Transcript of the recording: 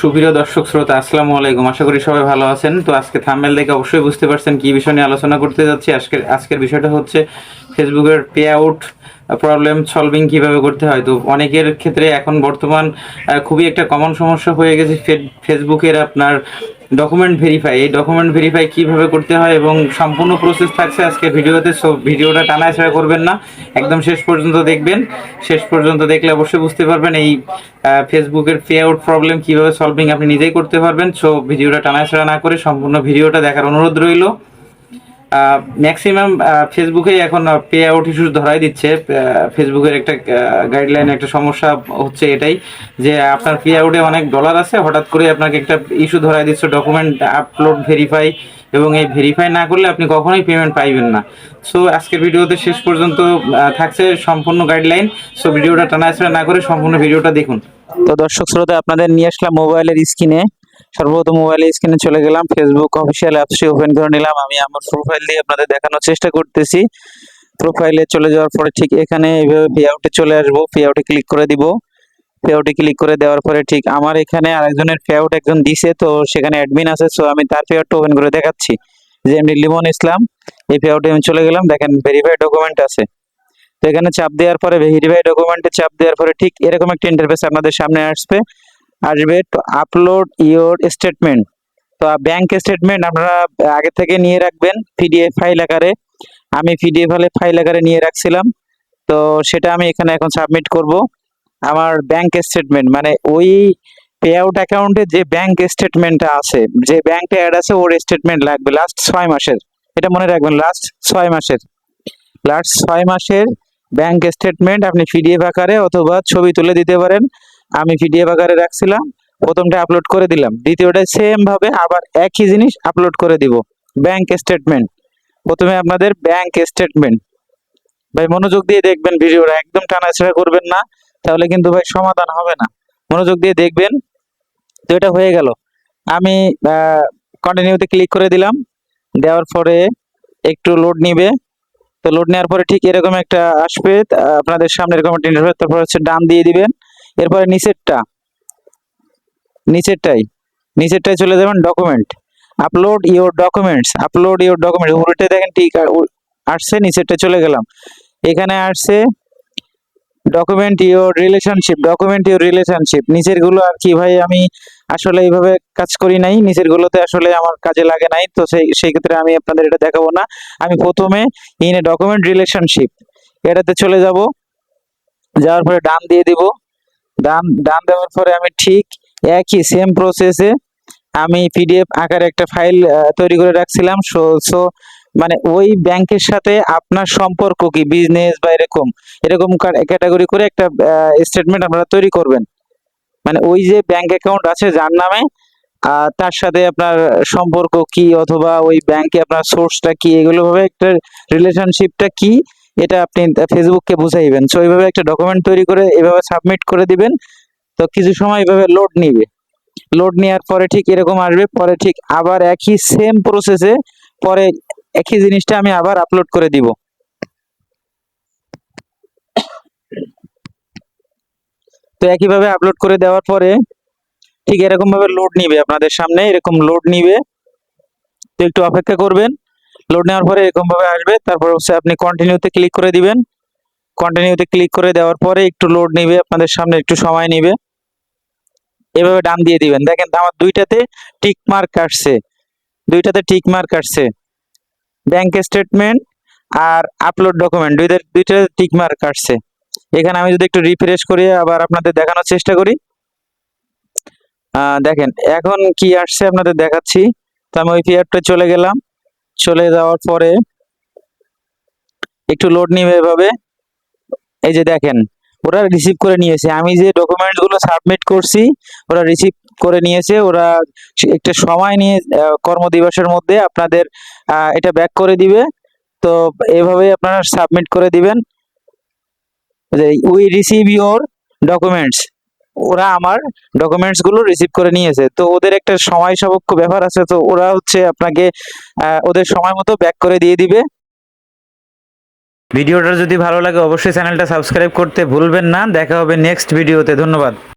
সুপ্রিয় দর্শক শ্রোতা, আসসালামু আলাইকুম। আশা করি সবাই ভালো আছেন। তো আজকে থাম্বেল দেখে অবশ্যই বুঝতে পারছেন কি বিষয় নিয়ে আলোচনা করতে যাচ্ছি। আজকের আজকের বিষয়টা হচ্ছে ফেসবুকের পে আউট প্রবলেম সলভিং কীভাবে করতে হয়। তো অনেকের ক্ষেত্রে এখন বর্তমান খুবই একটা কমন সমস্যা হয়ে গেছে। ফেসবুকের আপনার ডকুমেন্ট ভেরিফাই এই ডকুমেন্ট ভেরিফাই কীভাবে করতে হয় এবং সম্পূর্ণ প্রসেস থাকছে আজকে ভিডিওতে সো ভিডিওটা টানা ছাড়া করবেন না। একদম শেষ পর্যন্ত দেখবেন। শেষ পর্যন্ত দেখলে অবশ্যই বুঝতে পারবেন এই ফেসবুকের পে আউট প্রবলেম কীভাবে সলভিং আপনি নিজেই করতে পারবেন। সো ভিডিওটা টানা ছাড়া না করে সম্পূর্ণ ভিডিওটা দেখার অনুরোধ রইল। ম্যাক্সিমাম ফেসবুকে এখন পে আউট ইস্যু ধরাই দিচ্ছে। ফেসবুকের একটা গাইডলাইন একটা সমস্যা হচ্ছে এটাই যে আপনার পে আউটে অনেক ডলার আছে, হঠাৎ করে আপনাকে একটা ইস্যু ধরাই দিচ্ছে ডকুমেন্ট আপলোড ভেরিফাই এবং এই ভেরিফাই না করলে আপনি কখনোই পেমেন্ট পাইবেন না। সো আজকের ভিডিওতে শেষ পর্যন্ত থাকছে সম্পূর্ণ গাইডলাইন সো ভিডিওটা টানাছাড়া না করে সম্পূর্ণ ভিডিওটা দেখুন। তো দর্শক শ্রোতা, আপনাদের নিয়ে আসলাম মোবাইলের স্ক্রিনে সর্বপ্রথম মোবাইলের স্ক্রিনে চলে গেলাম ফেসবুক অফিসিয়াল অ্যাপসটি ওপেন করে নিলাম। আমি আমার প্রোফাইল দিয়ে আপনাদের দেখানোর চেষ্টা করতেছি। প্রোফাইলে চলে যাওয়ার পরে ঠিক এখানে এইভাবে পে আউটে চলে আসব। পে আউটে ক্লিক করে দিব। পে আউটে ক্লিক করে দেওয়ার পরে ঠিক আমার এখানে আরেকজনের পে আউট একজন দিছে, তো সেখানে অ্যাডমিন আছে সো আমি তার পে আউটটা ওপেন করে দেখাচ্ছি। যে এমনি লিমন ইসলাম, এই পে আউটে আমি চলে গেলাম। দেখেন ভেরিফাই ডকুমেন্ট আছে। তো এখানে চাপ দেওয়ার পরে ভেরিফাই ডকুমেন্টে চাপ দেওয়ার পরে ঠিক এরকম একটা ইন্টারফেস আপনাদের সামনে আসবে। আসবে তো আপলোড ইওর স্টেটমেন্ট তো ব্যাংক স্টেটমেন্ট আপনারা আগে থেকে নিয়ে রাখবেন পিডিএফ ফাইল আকারে। আমি পিডিএফ ফাইল আকারে নিয়ে রাখছিলাম। তো সেটা আমি এখানে এখন সাবমিট করব। আমার ব্যাংক স্টেটমেন্ট মানে ওই পে আউট অ্যাকাউন্টে যে ব্যাংক স্টেটমেন্টটা আছে, যে ব্যাংকটা অ্যাড আছে, ওর স্টেটমেন্ট লাগবে লাস্ট ছয় মাসের। এটা মনে রাখবেন লাস্ট ছয় মাসের। লাস্ট ছয় মাসের ব্যাংক স্টেটমেন্ট আপনি পিডিএফ আকারে অথবা ছবি তুলে দিতে পারেন। আমি পিডিএফ আকারে রাখছিলাম, প্রথমটা আপলোড করে দিলাম দ্বিতীয়টা সেম ভাবে আবার একই জিনিস আপলোড করে দিব ব্যাংক স্টেটমেন্ট প্রথমে আপনাদের ব্যাংক স্টেটমেন্ট ভাই, মনোযোগ দিয়ে দেখবেন ভিডিওটা, একদম টানাছাড়া করবেন না, তাহলে কিন্তু ভাই সমাধান হবে না। মনোযোগ দিয়ে দেখবেন, তো এটা হয়ে গেল। আমি কন্টিনিউতে ক্লিক করে দিলাম, দেওয়ার পরে একটু লোড নিবে। তো লোড নেওয়ার পরে ঠিক এরকম একটা আসবে আপনাদের সামনে এরকম একটা ইন্টারফেস তারপর হচ্ছে ডান দিয়ে দিবেন। এরপরে নিচেরটা। নিচেরটাই। নিচেরটাই চলে যাবেন document upload your documents upload your document উল্টে দেখেন ঠিক আসছে নিচেরটা চলে গেলাম। এখানে আসছে document your relationship document your relationship নিচেরগুলো আর কি ভাই আমি আসলে এইভাবে কাজ করি নাই। নিচের গুলোতে আসলে আমার কাজে লাগে নাই। তো সেই সেই ক্ষেত্রে আমি আপনাদের এটা দেখাবো না। আমি প্রথমে ইন এ ডকুমেন্ট রিলেশনশিপ এটাতে চলে যাব। যাওয়ার পরে ডান দিয়ে দিব। ডান ডান দেওয়ার পরে আমি ঠিক একই সেম প্রসেসে আমি পিডিএফ আকারে একটা ফাইল তৈরি করে রাখছিলাম। সো সো মানে ওই ব্যাংকের সাথে আপনার সম্পর্ক কি? বিজনেস বা এরকম এরকম ক্যাটাগরি করে একটা স্টেটমেন্ট আপনারা তৈরি করবেন। মানে ওই যে ব্যাংক অ্যাকাউন্ট আছে যার নামে তার সাথে আপনার সম্পর্ক কি? অথবা ওই ব্যাংকে আপনার সোর্সটা কি? এগুলো ভাবে একটা রিলেশনশিপটা কি? এটা আপনি ফেসবুককে বুঝাইবেন। সো এইভাবে একটা ডকুমেন্ট তৈরি করে এভাবে সাবমিট করে দিবেন। তো কিছু সময় এভাবে লোড নিবে। লোড নেওয়ার পরে ঠিক এরকম আসবে, পরে ঠিক আবার একই সেম প্রসেসে পরে একই জিনিসটা আমি আবার আপলোড করে দিব। তো একইভাবে আপলোড করে দেওয়ার পরে ঠিক এরকম ভাবে লোড নিবে। আপনাদের সামনে এরকম লোড নিবে। তো একটু অপেক্ষা করবেন। লোড নেওয়ার পরে এরকম ভাবে আসবে। তারপর হচ্ছে আপনি কন্টিনিউতে ক্লিক করে দিবেন। কন্টিনিউতে ক্লিক করে দেওয়ার পরে একটু লোড নিবে, আপনাদের সামনে একটু সময় নিবে। এভাবে ডান দিয়ে দিবেন। দেখেন আমার দুইটাতে টিক মার্ক আসছে। দুইটাতে টিক মার্ক আসছে। ব্যাংক স্টেটমেন্ট আর আপলোড ডকুমেন্ট দুইটা, দুইটাতে টিক মার্ক আসছে। এখানে আমি যদি একটু রিফ্রেশ করি আবার আপনাদের দেখানোর চেষ্টা করি। দেখেন, এখন কি আসছে আপনাদের দেখাচ্ছি। তো আমি ওই পিয়ারটা চলে গেলাম। চলে যাওয়ার পরে একটু লোড নিবে এভাবে। এই যে দেখেন, ওরা রিসিভ করে নিয়েছে। আমি যে ডকুমেন্টগুলো সাবমিট করছি, ওরা রিসিভ করে নিয়েছে। ওরা একটা সময় নিয়ে কর্মদিবসের মধ্যে আপনাদের এটা ব্যাক করে দিবে। তো এভাবে আপনারা সাবমিট করে দিবেন। উই রিসিভ ইওর ডকুমেন্টস ওরা আমার ডকুমেন্টসগুলো রিসিভ করে নিয়েছে। তো ওদের একটা সময় সাপেক্ষ ব্যাপার আছে, তো ওরা হচ্ছে আপনাকে ওদের সময় মতো ব্যাক করে দিয়ে দিবে। ভিডিওটা যদি ভালো লাগে, অবশ্যই চ্যানেলটা সাবস্ক্রাইব করতে ভুলবেন না। দেখা হবে নেক্সট ভিডিওতে ধন্যবাদ।